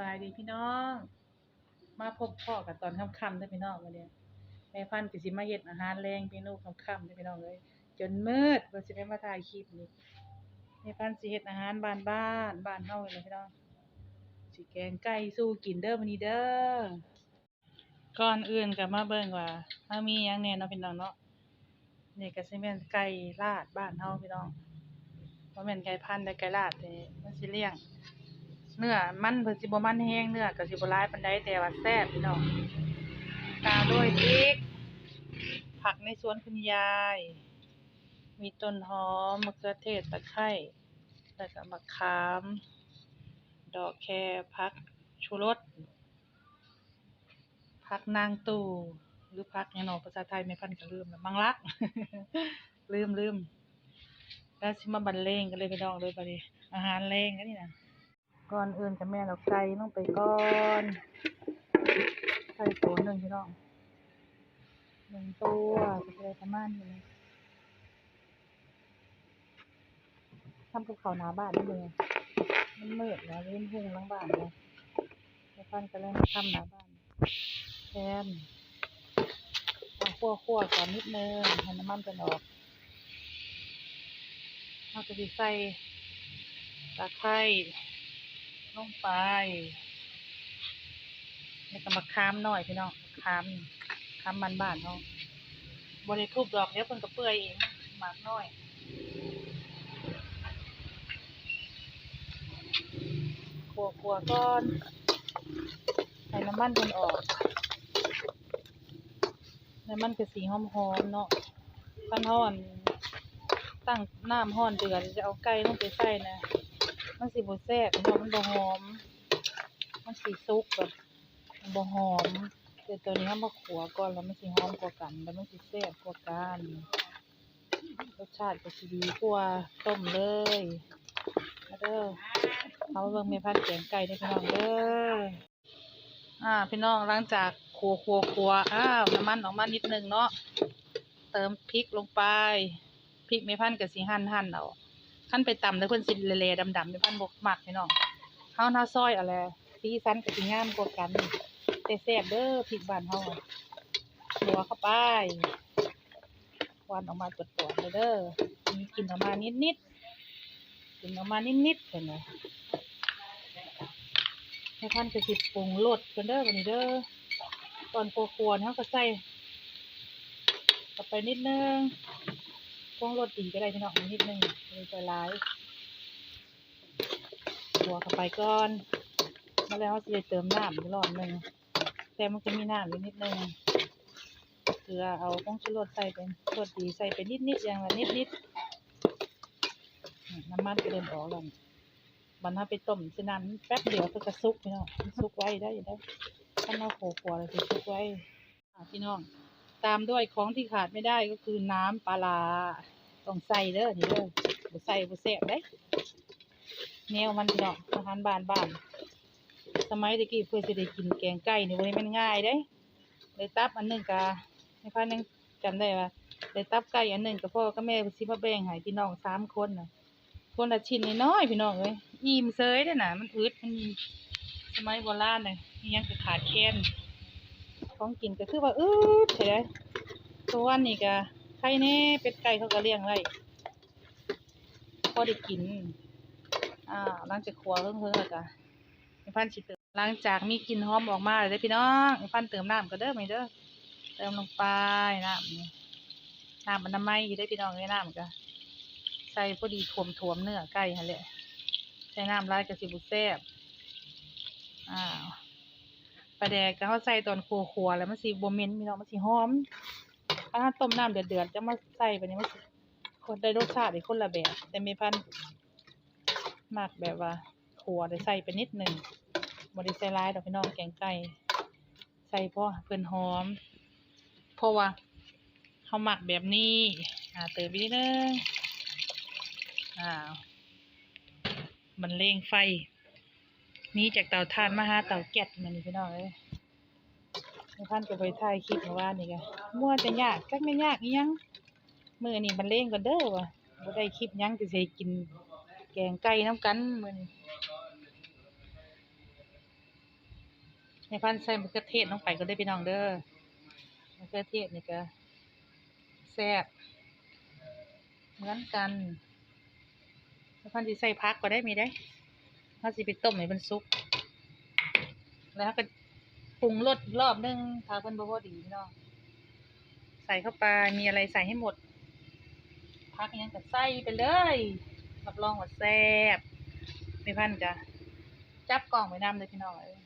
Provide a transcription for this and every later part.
บายดีพี่น้อง มาพบพ่อกันตอนค่ำๆเด้พี่น้องวันนี้แม่พันธุ์ก็สิมาเฮ็ดอาหารแรงเมนูค่ำๆเด้พี่น้องเอ้ยจนมืดเพิ่นสิได้มาถ่ายคลิปนี้แม่พันธุ์สิเฮ็ดอาหารบ้านบ้านบ้านเฮาเลยพี่น้องสิแกงไก่สู้กินเด้อมื้อนี้เด้อก่อนอื่นก็มาเบิ่งว่าเฮามียังแน่เนาะพี่น้องเนาะนี่ก็สิแม่นไก่ลาดบ้านเฮาพี่น้องบ่แม่นไก่พันธุ์แต่ไก่ลาดนี่มันสิเลี้ยง เนื้อมันเพิ่นสิบ่มันแห้งเนื้อก็สิบ่หลายปานใดแต่ว่าแซ่บพี่น้องตามด้วยพริกผักในสวนคุณยาย มีต้นหอมมะเขือเทศตะไคร้แล้วก็มะขาม ดอกแคผักชูรสผักนางตู่หรือผักยังนาะภาษาไทยไม่พันก็ลืมมังลัก ลืมลืมแล้วสิมาบรรเลงกันเลยพี่น้องเลยบัดนี้อาหารแรงกันนี่นะ ก่อนอื่นกับแม่เราไก่ลงไปก่อนไก่ตัวหนึ่งพี่น้องหนึ่งตัวจะได้ประมาณนี้เลยทำกับข้าวหน้าบ้านนี่เลยมันมืดแล้วเล่นหุ่งหลังบ้านเลยแม่พันก็เลยมทำหน้าบ้านแทนเอาคั่วคั่วก่อนนิดนึงให้น้ำมันกันออกเราจะใส่ตะไคร้ ลงไปแล้วก็มะขามหน่อยพี่น้องมะขามขามบ้านบ้านเนาะบริทุบดอกเดี๋ยวเพิ่นก็เปื่อยเองหมากน้อยขัวขัวก่อนให้น้ำมันเพิ่นออกน้ำมันก็สีหอมๆเนาะตั้งห้อนตั้งน้ำห้อนเดือดจะเอาไก่ลงไปใส่นะ มันสิบ่แซ่บเพราะมันบหอม มันสิสุกแบบมันบหอมแต่ตัวนี้เรามาขัวก่อนแล้วมันสิหอมกว่ากัน แล้วมันสิแซ่บกว่ากันรสชาติก็สิดีกว่าต้มเลยมาเด้อเอาเบิ่งแม่พันธุ์แกงไก่เด้พี่น้องเด้ออ่าพี่น้องหลังจากขัวขัวขัวอ้าวน้ำมันออกมานิดนึงเนาะเติมพริกลงไปพริกแม่พันธุ์ก็สิหั่นหั่นเอา ขั้นไปตำแล้วเพิ่นสิเละๆดำๆเป็นพันบกหมักพี่น้องเฮาหน้าซอยอาแหละสีสันก็สิงามกว่ากันแต่แซ่บเด้อพริกบ้านเฮาอะหัวเข้าไปควันออกมาตรวจๆเลยเด้อมีกลิ่นออกมานิดๆกลิ่นออกมานิดๆเพิ่นน่ะให้พันก็สิปรุงรสเพิ่นเด้อบัดนี้เด้อตอนคั่วๆเฮาก็ใส่เข้าไปนิดนึง ปรุงรสดีก็ได้พี่น้องนิดนึงเลยใจร้ายหัวเข้าไปก่อนมาแล้วเราจะเติมน้ำอีกรอบหนึ่งแต่มันจะมีน้ำอยู่นิดนึงเกลือเอาผงชูรสใส่เป็นรสดีใส่ไปนิดนิดๆอย่างละนิดนิดๆน้ำมันก็เดินออกแล้วมันถ้าไปต้มจะน้ำแป๊บเดียวเพื่อกระซุกพี่น้องมันซุกไว้ได้อยู่แล้ถ้าเราโขกๆเลยจะซุกไว้พี่น้อง ตามด้วยของที่ขาดไม่ได้ก็คือน้ำปลาร้าต้องใส่เด้อนี่เด้อบ่ใส่บ่แซ่บเด้แนวมันพี่น้องอาหารบ้านบ้านสมัยตะกี้เพื่อสิได้กินแกงไก่นี่บ่ได้ม่นง่ายเด้เลยตับอันหนึ่งก็ให้พ่อนึงจำได้ว่าเลยตับไก่อันหนึ่งกับพ่อกับแม่เพิ่มาแบ่งให้พี่น้องสามคนนะคนละชิ้นน้อยพี่น้องเอ้ยอิ่มเซยเด้น่ะ มันอึดมันสมัยโบราณน่ะอิหยังก็ขาดแคลน ของกินก็คือว่าอืดเฉยตัววันนี้ก็ไข่แน่เป็ดไก่เขาก็เลี้ยงไว้พอได้กินอ่าหลังจากครัวเพิ่งเพิ่งแล้วก็ไอ้พันสิเติมหลังจากมีกลิ่นหอมออกมาเลยเด้พี่น้องไอ้พันเติมน้ำก็เด้อไหมเด้อเติมลงไปน้ำน้ำมันน้ำไม้อยู่ได้พี่น้องเลยน้ำก็ใส่พอดีถ่วมถ่วมเนื้อไก่หั่นแหละใส่น้ำลายกระสิบุแซ่บอ้าว ปลาแดกก็เขาใส่ตอนขัวๆแล้วมันสิบ่เม็นพี่น้องมันสิหอมถ้าต้มน้ำเดือดๆจะมาใส่ไปนี้มันคนได้รสชาติอีกคนละแบบ แต่มีพันมากแบบว่าขัวได้ใส่ไปนิดหนึ่งบ่ได้ใส่หลายดอกพี่น้องแกงไก่ใส่พราะเพิ่อนหอม เพราะว่าเขาหมักแบบนี้ อ่าเติมไปนิดนึงอ้าวมันเลงไฟ นี้จากเตาถ่านมาหาเตาแก๊สมันนี่พี่น้องเอ้ยในพันก็ไปถ่ายคลิปเมื่อวานนี่ไงมั่วจะยากจักไม่ยากอีหยังมื้อนี้มันเล่งกันเด้อว่ะบ่ได้คลิปหยังสิให้กิน แกงไก่น้ำกันมื้อนี้ในพันใส่มะเขือเทศลงไปก็ได้พี่น้องเด้อมะเขือเทศนี่ก็แซ่บเหมือนกันในพันที่ใส่พักก็ได้มีได้ ถ้าสิไปต้มให้มันสุก แล้วก็ปรุงรสอีกรอบนึงถ้าเพิ่นบ่พอดีพี่น้องใส่เข้าไปมีอะไรใส่ให้หมด พักยังก็ใส่ไปเลยรับรองว่าแซ่บไม่พันจ้ะจับกล่องไว้นำเลยพี่น้องเอ้ย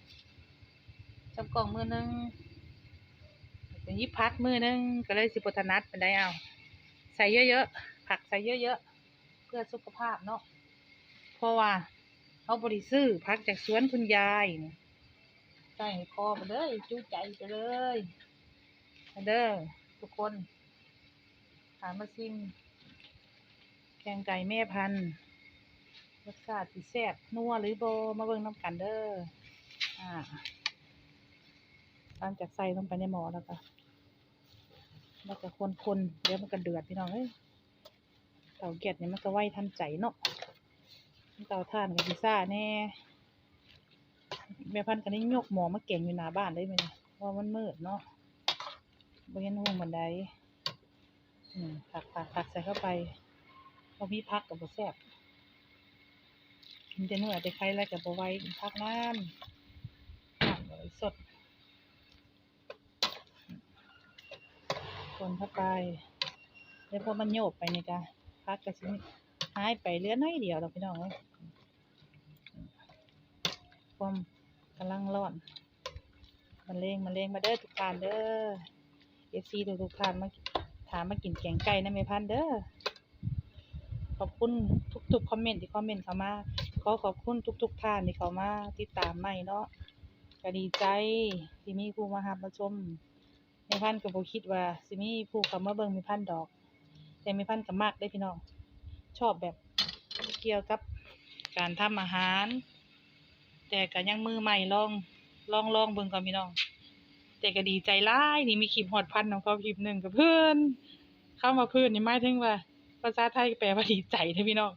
จับกล่องมือนึงเป็นยิบพักมือนึงก็เลยสิบถนัดเป็นได้เอา ใส่เยอะๆผักใส่เยอะๆเพื่อสุขภาพเนาะเพราะว่า เขาบริซื้อพักจากสวนคุณยายนี่ใส่ให้คอไปเลยจู้ใจไปเลยมาเด้อทุกคนถามมาซิมแกงไก่แม่พันธุ์รสชาติสิแซ่บนัวหรือโบมาเบิ่งน้ำกันเด้ออ่าตามจากใส่ลงไปในหม้อแล้วก็แล้วก็คนๆเดี๋ยวมันก็เดือดพี่น้องเอ้ยเตาแก๊สเนี่ยมันก็ไวทันใจเนาะ เตาถ่านกับพิซซ่าแน่แม่พันธุ์ก็ได้ยกหมอมาเก่งอยู่หน้าบ้านได้ไหมเพราะว่ามันมืดเนาะบ่เห็นห้องบันไดผักผักผักใส่เข้าไปพอมีพักกับบ่แซ่บกินแต่เนื้อแต่ไข่แล้วกับบ่ไวกินพักน้ำน้ำเลยสด คนเข้าไปแล้วพอมันโยบไปนี่จ้ะพักก็สิ หายไปเลือน้อยเดียวดอกพี่น้องเอ้ยความกำลังร้อนมันเลงมันเลงมาเด้อทุกท่านเด้อเอฟซีทุกทุกท่านมาถามมากินแกงไก่นะแม่พันเด้อขอบคุณทุกๆคอมเมนต์ที่คอมเมนต์เข้ามาขอขอบคุณทุก ๆ ท่านที่เข้ามาติดตามใหม่เนาะก็ดีใจที่มีผู้มาหับมาชมแม่พันต์ก็บ่คิดว่าสิมีผู้เข้ามาเบิ่งแม่พันต์ดอก แต่แม่พันธุ์ก็มักได้พี่น้อง อบแบบเกี่ยวกับการทำอาหาร แต่ก็ยังมือใหม่ลองลองลองเบิ่งก่อนพี่น้อง แต่ก็ดีใจหลายนี่มีคลิปฮอดพันของเขาคลิปหนึ่งกับเพื่อนเข้ามาเพื่อนนี่หมายถึงว่าภาษาไทยแปลว่าดีใจเด้อพี่น้อง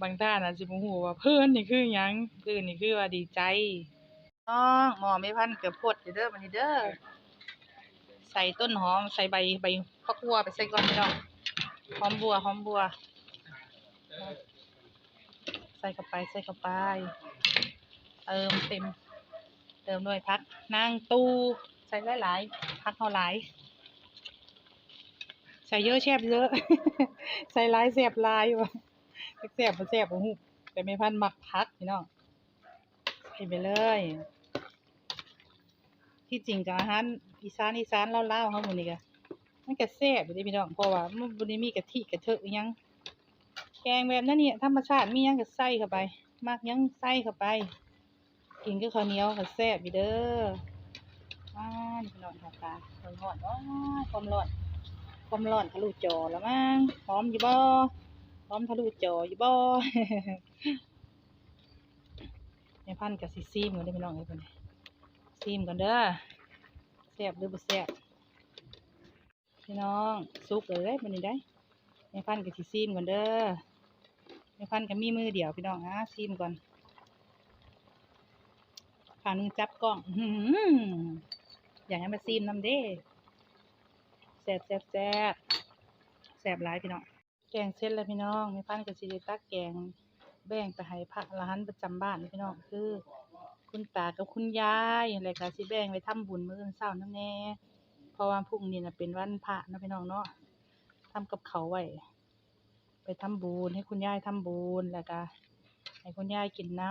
บางท่านอาจสิบ่ฮู้ว่าเพิ่อนนี่คือยังเพิ่อนนี่คือว่าดีใจน้องหมอไม่พันเกือบพดเด้อบันเด้อใส่ต้นหอมใส่ใบใบฟักบัวไปใส่ก่อนพี่น้องหอมบัวหอมบัว ใส่เข้าไปใส่เข้าไปเติมเต็ม เติมด้วยพักนางตู้ใส่หลายๆพักเฮาหลายใส่เยอะแซ่บเยอะ ใส่หลายแซ่บหลายว่ะแซ่บบ่แซ่บบ่ฮู้แต่ไม่พันมักพักพี่น้องใส่ไปเลย ที่จริงก็อาหารอีสานอีสานลาๆเฮาหมื้นี้ก็มันก็แซ่บอยู่เด้พี่น้องเพราะว่ามันบ่ได้มีกะทิกะเทอะอิหยัง งแบบนั้นเนี่ยธรรมชาติมียังก็ใส่เข้าไปมักยังใส่เข้าไป กินกับข้าวเหนียวก็แซ่บอยู่เด้อว้านี่พี่น้องค่ะตาร้อนว้าความร้อนความร้อนทะลุจอแล้วมั้งหอมอยู่บ่หอมทะลุจออยู่บ่แม่พันกับสิซีมกันได้อพี่น้องเอ้ยเพิ่นซีมกันเด้อแซ่บหรือบ่แซ่บพี่น้องสุกเลยเด้มื้อนี้ได้แม่พันกับสิซีมกันเด้อ แม่พันธ์ก็มีมือเดียวพี่น้องอะซีมก่อนขานึงจับกล้องอื้อหืออยากให้มาซีมน้ำเด้แซ่บแซ่บแซ่บแซ่บหลายพี่น้อง แกงเสร็จแล้วพี่น้องมีพันกับสิได้ตักแกงแบ่งไปให้พระรหันประจำบ้านพี่น้องคือ คุณตากับคุณยายแล้วก็สิแบ่งไปทำบุญมื้ออื่นเช้านำแน่เพราะว่าพรุ่งนี้นะเป็นวันพระนะพี่น้องเนาะทำกับเขาไว้ ไปทำบุญให้คุณยายทำบุญแล้วก็ให้คุณยายกินน้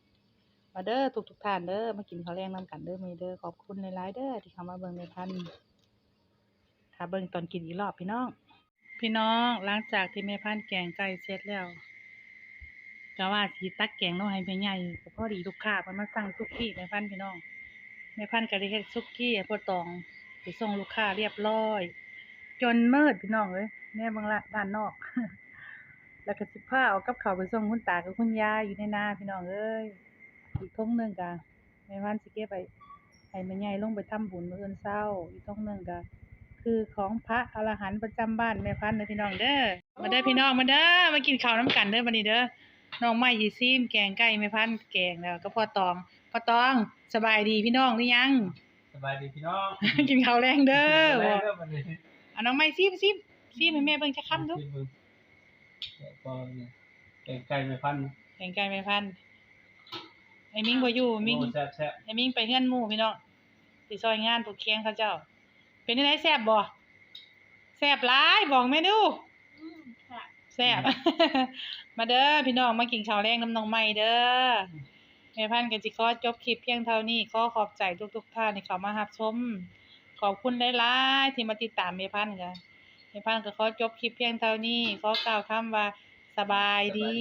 ำมาเด้อทุกทุกท่านเด้อมากินข้าวแรงน้ำกันเด้อมีเด้อขอบคุณหลายเด้อที่เข้ามาเบิ่งในพันค่ะเบิ่งตอนกินอีกรอบพี่น้อง พี่น้องหลังจากที่แม่พันธ์แกงไก่เสร็จแล้วก็ว่าสิตักแกงน้องให้แม่ใหญ่ก็พอดีลูกค้าเพิ่นมาสั่งซุกี้แม่พันธ์พี่น้องแม่พันธ์ก็ได้เฮ็ดซุกี้ให้พ่อตองไปส่งลูกค้าเรียบร้อย จนเมืดพี่น้องเอ้ย แม่เบิ่งละด้านนอก แล้วก็สิพาเอากับข้าวไปส่งคุณตากับคุณยายอยู่ในนาพี่น้องเอ้ยอีกทงหนึงก็แม่พันธุ์สิเก็บไปให้แม่ใหญ่ลงไปทำบุญมื้ออื่นเช้า อีกทงหนึงก็คือของพระอรหันต์ประจำบ้านแม่พันธุ์เด้อพี่น้องเด้อมาเด้อพี่น้องมาเด้อมากินข้าวน้ำกันเด้อบัดนี้เด้อน้องไม้ยีซีมแกงไก่แม่พันธุ์แกงแล้วก็พ่อตองพ่อตองสบายดีพี่น้องหรือยังสบายดีพี่น้อง กินข้าวแรงเด้อแล้บ่วเริ่มมันเลยเอาน้องไม้ซีมซีม ซีมให้แม่เบิ่งจักคำดูกินมึงแล้วก็เนี่ยแกงไก่ไม่พันแกงไก่แม่พันธุ์ไอ้มิงบ่อยู่มิงโอ้แซ่บแซ่บไอ้มิงไปเฮือนหมู่พี่น้องสิซอยงานผูกเคียงเขาเจ้า เป็นจังไดแซ่บบ่แซ่บหลายบอกแม่ดูแซ่บมาเด้อพี่น้องมากินข้าวแรงน้ำน้องใหม่เด้อแม่พันธุ์กันสิขอจบคลิปเพียงเท่านี้ขอขอบใจทุกๆท่านที่เข้ามารับชม ขอบคุณหลายๆที่มาติดตามแม่พันธุ์กันแม่พันก็ขอจบคลิปเพียงเท่านี้ ขอกล่าวคำว่าสบายดี